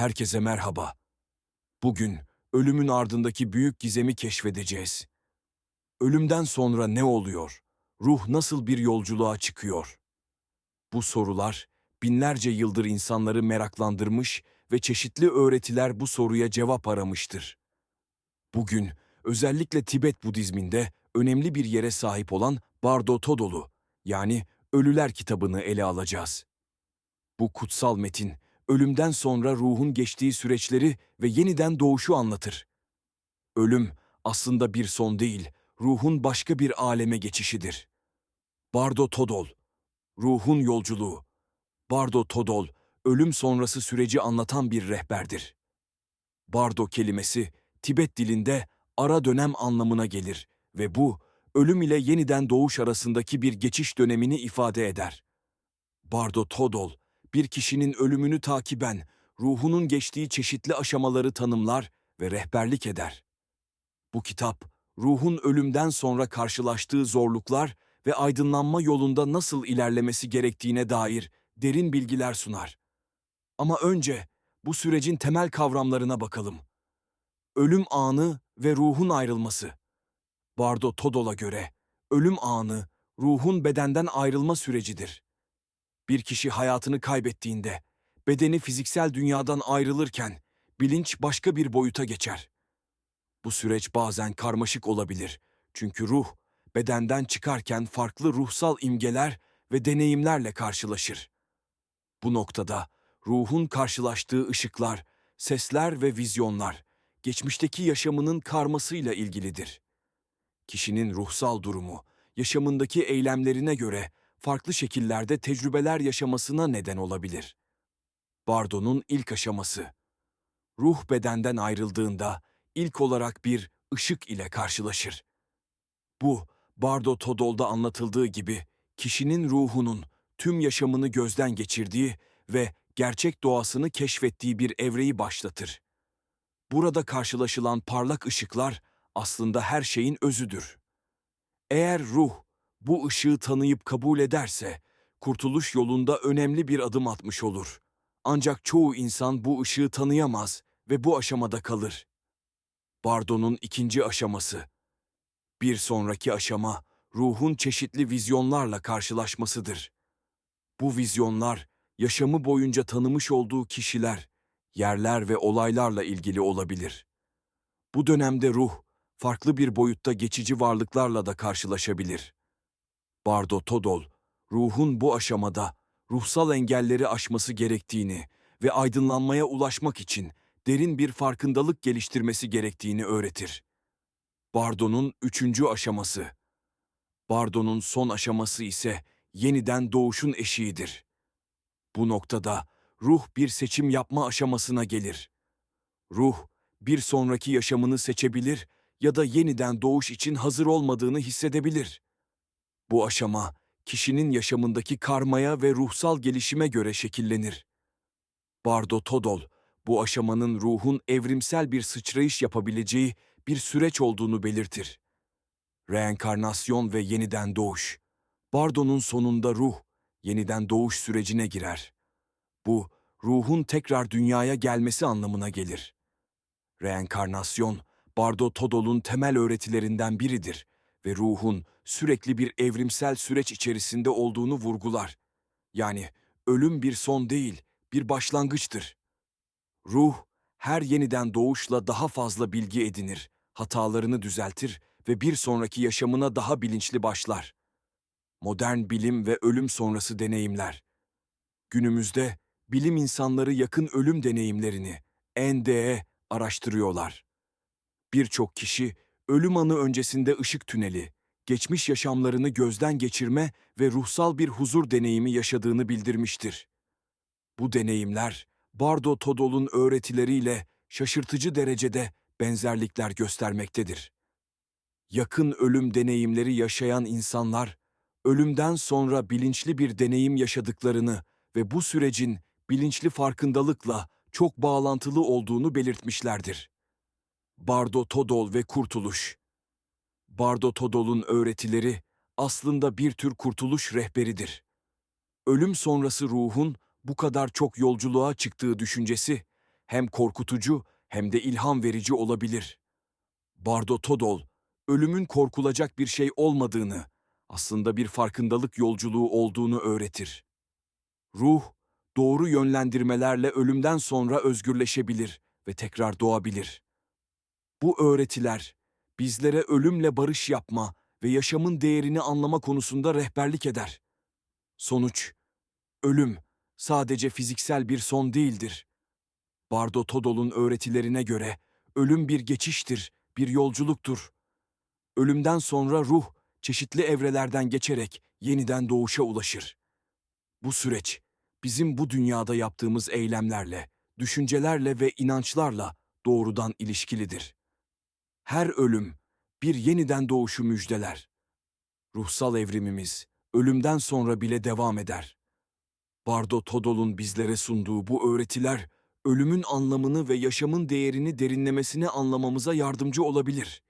Herkese merhaba. Bugün ölümün ardındaki büyük gizemi keşfedeceğiz. Ölümden sonra ne oluyor? Ruh nasıl bir yolculuğa çıkıyor? Bu sorular binlerce yıldır insanları meraklandırmış ve çeşitli öğretiler bu soruya cevap aramıştır. Bugün özellikle Tibet Budizminde önemli bir yere sahip olan Bardo Todol'u yani Ölüler kitabını ele alacağız. Bu kutsal metin ölümden sonra ruhun geçtiği süreçleri ve yeniden doğuşu anlatır. Ölüm aslında bir son değil, ruhun başka bir aleme geçişidir. Bardo Todol, ruhun yolculuğu. Bardo Todol, ölüm sonrası süreci anlatan bir rehberdir. Bardo kelimesi Tibet dilinde ara dönem anlamına gelir ve bu ölüm ile yeniden doğuş arasındaki bir geçiş dönemini ifade eder. Bardo Todol, bir kişinin ölümünü takiben, ruhunun geçtiği çeşitli aşamaları tanımlar ve rehberlik eder. Bu kitap, ruhun ölümden sonra karşılaştığı zorluklar ve aydınlanma yolunda nasıl ilerlemesi gerektiğine dair derin bilgiler sunar. Ama önce bu sürecin temel kavramlarına bakalım. Ölüm anı ve ruhun ayrılması. Bardo Todol'a göre ölüm anı ruhun bedenden ayrılma sürecidir. Bir kişi hayatını kaybettiğinde bedeni fiziksel dünyadan ayrılırken bilinç başka bir boyuta geçer. Bu süreç bazen karmaşık olabilir. Çünkü ruh bedenden çıkarken farklı ruhsal imgeler ve deneyimlerle karşılaşır. Bu noktada ruhun karşılaştığı ışıklar, sesler ve vizyonlar geçmişteki yaşamının karmasıyla ilgilidir. Kişinin ruhsal durumu, yaşamındaki eylemlerine göre farklı şekillerde tecrübeler yaşamasına neden olabilir. Bardo'nun ilk aşaması. Ruh bedenden ayrıldığında ilk olarak bir ışık ile karşılaşır. Bu, Bardo Todol'da anlatıldığı gibi kişinin ruhunun tüm yaşamını gözden geçirdiği ve gerçek doğasını keşfettiği bir evreyi başlatır. Burada karşılaşılan parlak ışıklar aslında her şeyin özüdür. Eğer ruh bu ışığı tanıyıp kabul ederse, kurtuluş yolunda önemli bir adım atmış olur. Ancak çoğu insan bu ışığı tanıyamaz ve bu aşamada kalır. Bardo'nun ikinci aşaması. Bir sonraki aşama, ruhun çeşitli vizyonlarla karşılaşmasıdır. Bu vizyonlar, yaşamı boyunca tanımış olduğu kişiler, yerler ve olaylarla ilgili olabilir. Bu dönemde ruh, farklı bir boyutta geçici varlıklarla da karşılaşabilir. Bardo Todol, ruhun bu aşamada ruhsal engelleri aşması gerektiğini ve aydınlanmaya ulaşmak için derin bir farkındalık geliştirmesi gerektiğini öğretir. Bardo'nun üçüncü aşaması. Bardo'nun son aşaması ise yeniden doğuşun eşiğidir. Bu noktada ruh bir seçim yapma aşamasına gelir. Ruh, bir sonraki yaşamını seçebilir ya da yeniden doğuş için hazır olmadığını hissedebilir. Bu aşama, kişinin yaşamındaki karmaya ve ruhsal gelişime göre şekillenir. Bardo Todol, bu aşamanın ruhun evrimsel bir sıçrayış yapabileceği bir süreç olduğunu belirtir. Reenkarnasyon ve yeniden doğuş. Bardo'nun sonunda ruh, yeniden doğuş sürecine girer. Bu, ruhun tekrar dünyaya gelmesi anlamına gelir. Reenkarnasyon, Bardo Todol'un temel öğretilerinden biridir ve ruhun sürekli bir evrimsel süreç içerisinde olduğunu vurgular. Yani ölüm bir son değil, bir başlangıçtır. Ruh, her yeniden doğuşla daha fazla bilgi edinir, hatalarını düzeltir ve bir sonraki yaşamına daha bilinçli başlar. Modern bilim ve ölüm sonrası deneyimler. Günümüzde bilim insanları yakın ölüm deneyimlerini, NDE, araştırıyorlar. Birçok kişi ölüm anı öncesinde ışık tüneli, geçmiş yaşamlarını gözden geçirme ve ruhsal bir huzur deneyimi yaşadığını bildirmiştir. Bu deneyimler, Bardo Todol'un öğretileriyle şaşırtıcı derecede benzerlikler göstermektedir. Yakın ölüm deneyimleri yaşayan insanlar, ölümden sonra bilinçli bir deneyim yaşadıklarını ve bu sürecin bilinçli farkındalıkla çok bağlantılı olduğunu belirtmişlerdir. Bardo Todol ve Kurtuluş Bardo Todol'un öğretileri aslında bir tür kurtuluş rehberidir. Ölüm sonrası ruhun bu kadar çok yolculuğa çıktığı düşüncesi hem korkutucu hem de ilham verici olabilir. Bardo Todol, ölümün korkulacak bir şey olmadığını, aslında bir farkındalık yolculuğu olduğunu öğretir. Ruh, doğru yönlendirmelerle ölümden sonra özgürleşebilir ve tekrar doğabilir. Bu öğretiler, bizlere ölümle barış yapma ve yaşamın değerini anlama konusunda rehberlik eder. Sonuç, ölüm sadece fiziksel bir son değildir. Bardo Todol'un öğretilerine göre ölüm bir geçiştir, bir yolculuktur. Ölümden sonra ruh çeşitli evrelerden geçerek yeniden doğuşa ulaşır. Bu süreç bizim bu dünyada yaptığımız eylemlerle, düşüncelerle ve inançlarla doğrudan ilişkilidir. Her ölüm bir yeniden doğuşu müjdeler. Ruhsal evrimimiz ölümden sonra bile devam eder. Bardo Todol'un bizlere sunduğu bu öğretiler ölümün anlamını ve yaşamın değerini derinlemesine anlamamıza yardımcı olabilir.